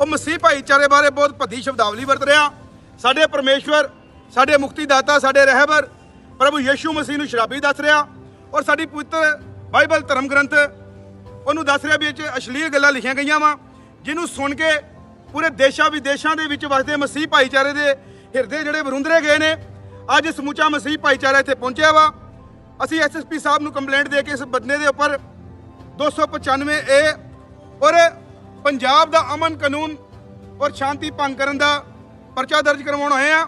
ਉਹ ਮਸੀਹ ਭਾਈਚਾਰੇ ਬਾਰੇ ਬਹੁਤ ਭੱਦੀ ਸ਼ਬਦਾਵਲੀ ਵਰਤ ਰਿਹਾ। ਸਾਡੇ ਪਰਮੇਸ਼ਵਰ, ਸਾਡੇ ਮੁਕਤੀ ਦਾਤਾ ਸਾਡੇ ਰਹਿਬਰ ਪ੍ਰਭੂ ਯੀਸ਼ੂ ਮਸੀਹ ਨੂੰ ਸ਼ਰਾਬੀ ਦੱਸ ਰਿਹਾ ਔਰ ਸਾਡੀ ਪਵਿੱਤਰ ਬਾਈਬਲ ਧਰਮ ਗ੍ਰੰਥ ਉਹਨੂੰ ਦੱਸ ਰਿਹਾ ਵੀ ਇਹ 'ਚ ਅਸ਼ਲੀਲ ਗੱਲਾਂ ਲਿਖੀਆਂ ਗਈਆਂ ਵਾ, ਜਿਹਨੂੰ ਸੁਣ ਕੇ ਪੂਰੇ ਦੇਸ਼ਾਂ ਵਿਦੇਸ਼ਾਂ ਦੇ ਵਿੱਚ ਵਸਦੇ ਮਸੀਹ ਭਾਈਚਾਰੇ ਦੇ ਹਿਰਦੇ ਜਿਹੜੇ ਵਰੁੰਦਰੇ ਗਏ ਨੇ, ਅੱਜ ਸਮੁੱਚਾ ਮਸੀਹ ਭਾਈਚਾਰਾ ਇੱਥੇ ਪਹੁੰਚਿਆ ਵਾ। ਅਸੀਂ ਐਸਐਸਪੀ ਸਾਹਿਬ ਨੂੰ ਕੰਪਲੇਂਟ ਦੇ ਕੇ ਇਸ ਬੰਦੇ ਦੇ ਉੱਪਰ 295 ਏ ਪੰਜਾਬ ਦਾ ਅਮਨ ਕਾਨੂੰਨ ਔਰ ਸ਼ਾਂਤੀ ਭੰਗ ਕਰਨ ਦਾ ਪਰਚਾ ਦਰਜ ਕਰਵਾਉਣ ਆਏ ਆ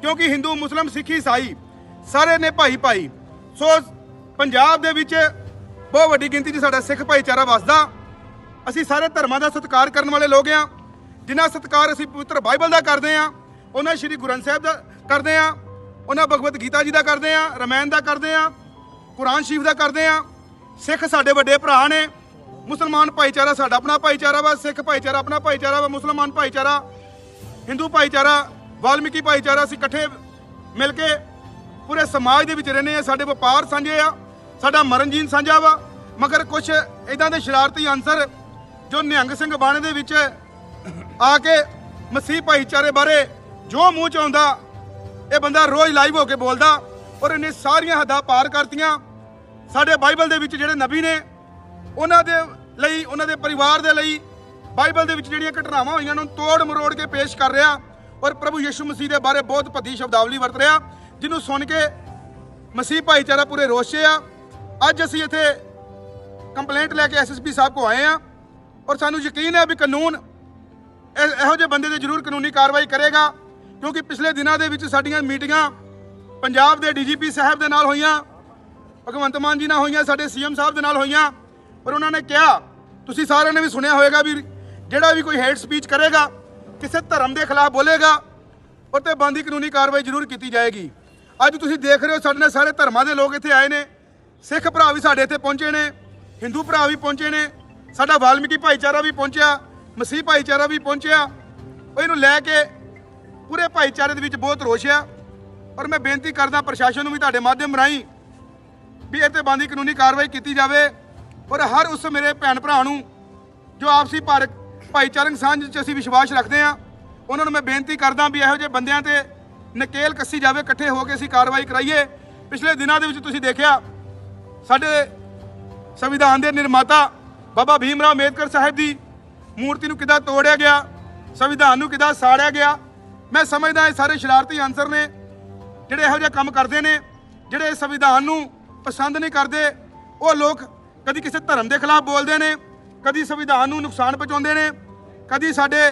ਕਿਉਂਕਿ ਹਿੰਦੂ, ਮੁਸਲਮ, ਸਿੱਖ, ਈਸਾਈ ਸਾਰੇ ਨੇ ਭਾਈ ਭਾਈ। ਸੋ ਪੰਜਾਬ ਦੇ ਵਿੱਚ ਬਹੁਤ ਵੱਡੀ ਗਿਣਤੀ 'ਚ ਸਾਡਾ ਸਿੱਖ ਭਾਈਚਾਰਾ ਵਸਦਾ। ਅਸੀਂ ਸਾਰੇ ਧਰਮਾਂ ਦਾ ਸਤਿਕਾਰ ਕਰਨ ਵਾਲੇ ਲੋਕ ਆ ਜਿਨ੍ਹਾਂ ਸਤਿਕਾਰ ਅਸੀਂ ਪਵਿੱਤਰ ਬਾਈਬਲ ਦਾ ਕਰਦੇ ਆ ਉਹਨਾਂ ਸ਼੍ਰੀ ਗੁਰੂ ਸਾਹਿਬ ਦਾ ਕਰਦੇ ਆ ਉਹਨਾਂ ਭਗਵਤ ਗੀਤਾ ਜੀ ਦਾ ਕਰਦੇ ਆ ਰਮਾਇਣ ਦਾ ਕਰਦੇ ਆ ਕੁਰਾਨ ਸ਼ਰੀਫ ਦਾ ਕਰਦੇ ਆ ਸਿੱਖ ਸਾਡੇ ਵੱਡੇ ਭਰਾ ਨੇ। ਮੁਸਲਮਾਨ ਭਾਈਚਾਰਾ ਸਾਡਾ, ਆਪਣਾ ਭਾਈਚਾਰਾ ਵਾ, ਸਿੱਖ ਭਾਈਚਾਰਾ, ਆਪਣਾ ਭਾਈਚਾਰਾ ਵਾ, ਮੁਸਲਮਾਨ ਭਾਈਚਾਰਾ, ਹਿੰਦੂ ਭਾਈਚਾਰਾ, ਵਾਲਮੀਕੀ ਭਾਈਚਾਰਾ, ਅਸੀਂ ਇਕੱਠੇ ਮਿਲ ਕੇ ਪੂਰੇ ਸਮਾਜ ਦੇ ਵਿੱਚ ਰਹਿੰਦੇ ਆ ਸਾਡੇ ਵਪਾਰ ਸਾਂਝੇ ਆ, ਸਾਡਾ ਮਰਨ ਜੀਨ ਸਾਂਝਾ ਵਾ, ਮਗਰ ਕੁਝ ਇਦਾਂ ਦੇ ਸ਼ਰਾਰਤੀ ਅਨਸਰ ਜੋ ਨਿਹੰਗ ਸਿੰਘ ਬਾਣੇ ਦੇ ਵਿੱਚ ਆ ਕੇ ਮਸੀਹ ਭਾਈਚਾਰੇ ਬਾਰੇ ਜੋ ਮੂੰਹ ਚ ਆਉਂਦਾ, ਇਹ ਬੰਦਾ ਰੋਜ਼ ਲਾਈਵ ਹੋ ਕੇ ਬੋਲਦਾ ਔਰ ਇਹਨੇ ਸਾਰੀਆਂ ਹੱਦਾਂ ਪਾਰ ਕਰਤੀਆਂ। ਸਾਡੇ ਬਾਈਬਲ ਦੇ ਵਿੱਚ ਜਿਹੜੇ ਨਬੀ ਨੇ ਉਹਨਾਂ ਦੇ ਲਈ, ਉਹਨਾਂ ਦੇ ਪਰਿਵਾਰ ਦੇ ਲਈ ਬਾਈਬਲ ਦੇ ਵਿੱਚ ਜਿਹੜੀਆਂ ਘਟਨਾਵਾਂ ਹੋਈਆਂ ਉਹਨਾਂ ਨੂੰ ਤੋੜ ਮਰੋੜ ਕੇ ਪੇਸ਼ ਕਰ ਰਿਹਾ। ਔਰ ਪ੍ਰਭੂ ਯਿਸੂ ਮਸੀਹ ਦੇ ਬਾਰੇ ਬਹੁਤ ਭੱਦੀ ਸ਼ਬਦਾਵਲੀ ਵਰਤ ਰਿਹਾ, ਜਿਹਨੂੰ ਸੁਣ ਕੇ ਮਸੀਹ ਭਾਈਚਾਰਾ ਪੂਰੇ ਰੋਸ਼ੇ ਆ। ਅੱਜ ਅਸੀਂ ਇੱਥੇ ਕੰਪਲੇਂਟ ਲੈ ਕੇ ਐਸਐਸਪੀ ਸਾਹਿਬ ਕੋ ਆਏ ਆ ਔਰ ਸਾਨੂੰ ਯਕੀਨ ਹੈ ਵੀ ਕਾਨੂੰਨ ਇਹ- ਇਹੋ ਜਿਹੇ ਬੰਦੇ ਤੇ ਜ਼ਰੂਰ ਕਾਨੂੰਨੀ ਕਾਰਵਾਈ ਕਰੇਗਾ, ਕਿਉਂਕਿ ਪਿਛਲੇ ਦਿਨਾਂ ਦੇ ਵਿੱਚ ਸਾਡੀਆਂ ਮੀਟਿੰਗਾਂ ਪੰਜਾਬ ਦੇ ਡੀਜੀਪੀ ਸਾਹਿਬ ਦੇ ਨਾਲ ਹੋਈਆਂ, ਭਗਵੰਤ ਮਾਨ ਜੀ ਨਾਲ ਹੋਈਆਂ, ਸਾਡੇ ਸੀਐਮ ਸਾਹਿਬ ਦੇ ਨਾਲ ਹੋਈਆਂ ਪਰ ਉਹਨਾਂ ਨੇ ਕਿਹਾ, ਤੁਸੀਂ ਸਾਰਿਆਂ ਨੇ ਵੀ ਸੁਣਿਆ ਹੋਵੇਗਾ ਵੀ ਜਿਹੜਾ ਵੀ ਕੋਈ ਹੇਟ ਸਪੀਚ ਕਰੇਗਾ, ਕਿਸੇ ਧਰਮ ਦੇ ਖਿਲਾਫ ਬੋਲੇਗਾ, ਉਹ ਤੇ ਬੰਦੀ ਕਾਨੂੰਨੀ ਕਾਰਵਾਈ ਜ਼ਰੂਰ ਕੀਤੀ ਜਾਏਗੀ। ਅੱਜ ਤੁਸੀਂ ਦੇਖ ਰਹੇ ਹੋ, ਸਾਡੇ ਨਾਲ ਸਾਰੇ ਧਰਮਾਂ ਦੇ ਲੋਕ ਇੱਥੇ ਆਏ ਨੇ। ਸਿੱਖ ਭਰਾ ਵੀ ਸਾਡੇ ਇੱਥੇ ਪਹੁੰਚੇ ਨੇ, ਹਿੰਦੂ ਭਰਾ ਵੀ ਪਹੁੰਚੇ ਨੇ, ਸਾਡਾ ਵਾਲਮੀਕੀ ਭਾਈਚਾਰਾ ਵੀ ਪਹੁੰਚਿਆ, ਮਸੀਹ ਭਾਈਚਾਰਾ ਵੀ ਪਹੁੰਚਿਆ। ਉਹ ਇਹਨੂੰ ਲੈ ਕੇ ਪੂਰੇ ਭਾਈਚਾਰੇ ਦੇ ਵਿੱਚ ਬਹੁਤ ਰੋਸ਼ ਆ। ਔਰ ਮੈਂ ਬੇਨਤੀ ਕਰਦਾ ਪ੍ਰਸ਼ਾਸਨ ਨੂੰ ਵੀ ਤੁਹਾਡੇ ਮਾਧਿਅਮ ਰਾਹੀਂ ਵੀ ਇਹ ਤੇ ਬੰਦੀ ਕਾਨੂੰਨੀ ਕਾਰਵਾਈ ਕੀਤੀ ਜਾਵੇ। ਔਰ ਹਰ ਉਸ ਮੇਰੇ ਭੈਣ ਭਰਾ ਨੂੰ ਜੋ ਆਪਸੀ ਭਾਰਤ ਭਾਈਚਾਰਕ ਸਾਂਝ 'ਚ ਅਸੀਂ ਵਿਸ਼ਵਾਸ ਰੱਖਦੇ ਹਾਂ, ਉਹਨਾਂ ਨੂੰ ਮੈਂ ਬੇਨਤੀ ਕਰਦਾ ਵੀ ਇਹੋ ਜਿਹੇ ਬੰਦਿਆਂ ਤੇ ਨਕੇਲ ਕੱਸੀ ਜਾਵੇ, ਇਕੱਠੇ ਹੋ ਕੇ ਅਸੀਂ ਕਾਰਵਾਈ ਕਰਾਈਏ। ਪਿਛਲੇ ਦਿਨਾਂ ਦੇ ਵਿੱਚ ਤੁਸੀਂ ਦੇਖਿਆ, ਸਾਡੇ ਸੰਵਿਧਾਨ ਦੇ ਨਿਰਮਾਤਾ ਬਾਬਾ ਭੀਮ ਰਾਓ ਅੰਬੇਦਕਰ ਸਾਹਿਬ ਦੀ ਮੂਰਤੀ ਨੂੰ ਕਿੱਦਾਂ ਤੋੜਿਆ ਗਿਆ, ਸੰਵਿਧਾਨ ਨੂੰ ਕਿੱਦਾਂ ਸਾੜਿਆ ਗਿਆ, ਮੈਂ ਸਮਝਦਾ ਇਹ ਸਾਰੇ ਸ਼ਰਾਰਤੀ ਅਨਸਰ ਨੇ, ਜਿਹੜੇ ਇਹੋ ਜਿਹੇ ਕੰਮ ਕਰਦੇ ਨੇ, ਜਿਹੜੇ ਸੰਵਿਧਾਨ ਨੂੰ ਪਸੰਦ ਨਹੀਂ ਕਰਦੇ, ਉਹ ਲੋਕ ਕਦੀ ਕਿਸੇ ਧਰਮ ਦੇ ਖਿਲਾਫ ਬੋਲਦੇ ਨੇ, ਕਦੀ ਸੰਵਿਧਾਨ ਨੂੰ ਨੁਕਸਾਨ ਪਹੁੰਚਾਉਂਦੇ ਨੇ, ਕਦੀ ਸਾਡੇ